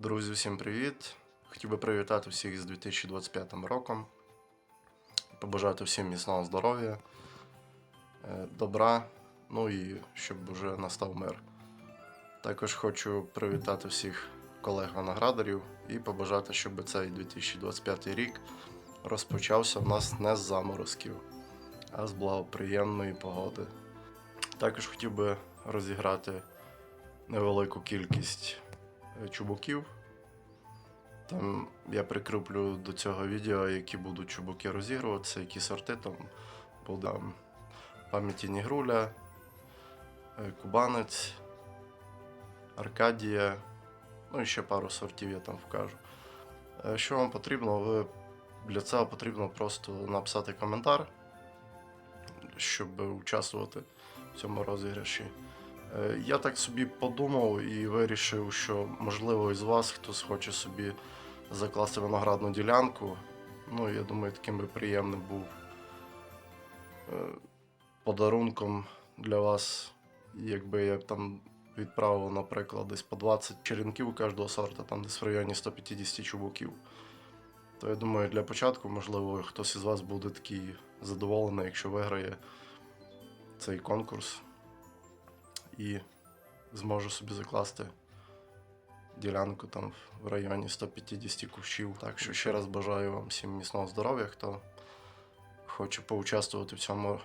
Друзі, всім привіт! Хотів би привітати всіх з 2025 роком. Побажати всім міцного здоров'я, е, добра, ну і щоб вже настав мир. Також хочу привітати всіх колег-виноградарів і побажати, щоб цей 2025 рік розпочався в нас не з заморозків, а з благоприємної погоди. Також хотів би розіграти невелику кількість чубуків. Там я прикріплю до цього відео, які будуть чубуки розігруватися, які сорти там буде пам'яті Нігруля, е, Кубанець, Аркадія, ну і ще пару сортів я там вкажу. Е, Що вам потрібно? Ви для цього потрібно просто написати коментар, щоб участвувати в цьому розіграші. Е, Я так собі подумав і вирішив, що можливо із вас хтось хоче собі закласти виноградну ділянку. Ну, я думаю, таким би приємним був е, подарунком для вас, якби я там відправив, наприклад, десь по 20 черенків кожного сорта, там десь в районі 150 чубуків. То я думаю, для початку, можливо, хтось із вас буде такий задоволений, якщо виграє цей конкурс і зможу собі закласти ділянку там в районі 150 кущів. Так що ще раз бажаю вам всім міцного здоров'я, хто хоче поучаствувати в цьому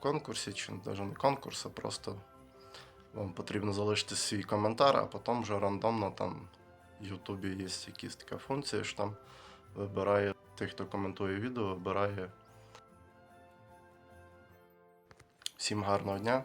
конкурсі, чи навіть не конкурс, а просто вам потрібно залишити свій коментар, а потім вже рандомно там в Ютубі є якась така функція, що там вибирає тих, хто коментує відео, вибирає. Всім гарного дня